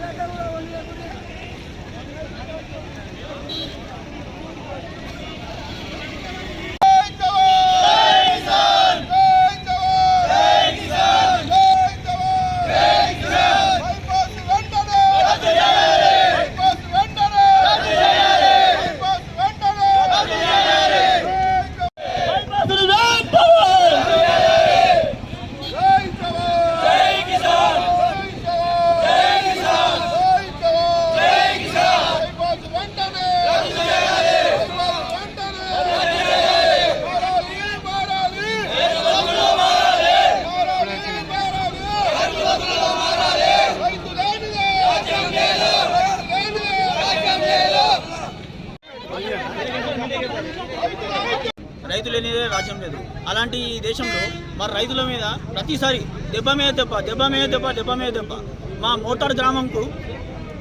Gracias. రైతు లేనిదే రాజ్యం లేదు. అలాంటి దేశంలో మరి రైతుల మీద ప్రతిసారి దెబ్బ మీద దెబ్బ దెబ్బ మీద దెబ్బ దెబ్బ మీద దెబ్బ. మా మోటార్ గ్రామంకు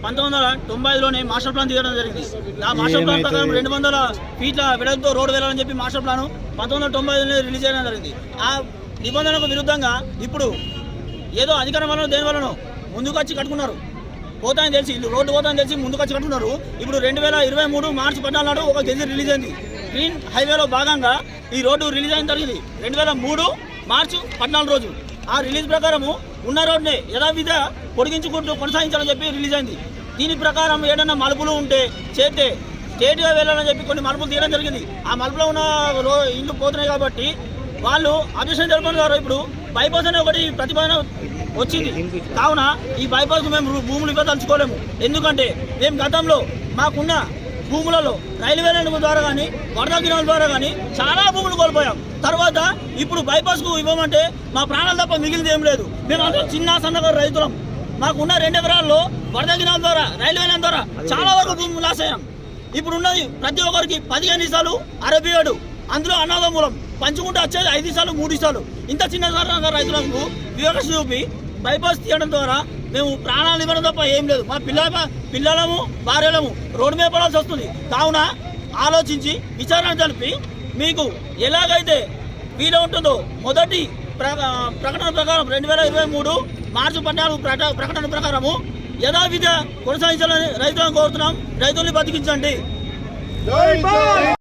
పంతొమ్మిది వందల తొంభై ఐదులోనే మాస్టర్ ప్లాన్ తీయడం జరిగింది. ఆ మాస్టర్ ప్లాన్ ప్రకారం రెండు వందల ఫీట్ల విడతతో రోడ్డు వెళ్ళాలని చెప్పి మాస్టర్ ప్లాన్ పంతొమ్మిది వందల తొంభై ఐదులోనే రిలీజ్ చేయడం జరిగింది. ఆ నిబంధనకు విరుద్ధంగా ఇప్పుడు ఏదో అధికారం వలన దేని వలన ముందుకు వచ్చి కట్టుకున్నారు. పోతాయని తెలిసి రోడ్డు పోతాయని తెలిసి ముందుకు వచ్చి కట్టుకున్నారు ఇప్పుడు రెండు వేల ఇరవై మూడు మార్చి పద్నాలుగు ఒక గెజి రిలీజ్ అయింది. గ్రీన్ హైవేలో భాగంగా ఈ రోడ్డు రిలీజ్ అయిన జరిగింది రెండు వేల మూడు మార్చి పద్నాలుగు రోజు ఆ రిలీజ్ ప్రకారము ఉన్న రోడ్నే యథావిధ పొడిగించుకుంటూ కొనసాగించాలని చెప్పి రిలీజ్ అయింది. దీని ప్రకారం ఏదైనా మలుపులు ఉంటే చేస్తే స్టేట్గా వెళ్ళాలని చెప్పి కొన్ని మలుపులు తీయడం జరిగింది. ఆ మలుపులో ఉన్న రో ఇల్లు పోతున్నాయి కాబట్టి వాళ్ళు అబ్జెక్షన్ జరుపుకున్నారు ఇప్పుడు బైపాస్ అనే ఒకటి ప్రతిపాదన వచ్చింది. కావున ఈ బైపాస్ మేము భూములు ఇవ్వదలుచుకోలేము ఎందుకంటే మేము గతంలో మాకున్న భూములలో రైల్వే లైన్ ద్వారా కానీ వరద గిరణాల ద్వారా కానీ చాలా భూములు కోల్పోయాం. తర్వాత ఇప్పుడు బైపాస్కు ఇవ్వమంటే మా ప్రాణాలు తప్ప మిగిలింది ఏం లేదు. మేము అందరం చిన్న సన్నగా రైతులం. మాకున్న రెండు ఎకరాల్లో వరద గిరణాల ద్వారా రైల్వే లైన్ ద్వారా చాలా వరకు భూములు లాస్ అయ్యాం. ఇప్పుడు ఉన్నది ప్రతి ఒక్కరికి పదిహేను ఇసాలు అరవై ఏడు అందులో అన్నదమ్ములం పంచుకుంటూ వచ్చేది ఐదు సార్లు మూడు సార్లు ఇంత చిన్న కారణంగా రైతులకు వివక్ష చూపి బైపాస్ తీయడం ద్వారా మేము ప్రాణాలు ఇవ్వడం తప్ప ఏం లేదు. మా పిల్లల పిల్లలము భార్యలము రోడ్డు మీద పడాల్సి వస్తుంది. కావున ఆలోచించి విచారణ జరిపి మీకు ఎలాగైతే వీలు ఉంటుందో మొదటి ప్ర- ప్రకటన ప్రకారం రెండు వేల ఇరవై మూడు మార్చి పద్నాలుగు ప్రకటన ప్రకారము యథావిధ కొనసాగించాలని రైతులను కోరుతున్నాం. రైతుల్ని బతికించండి.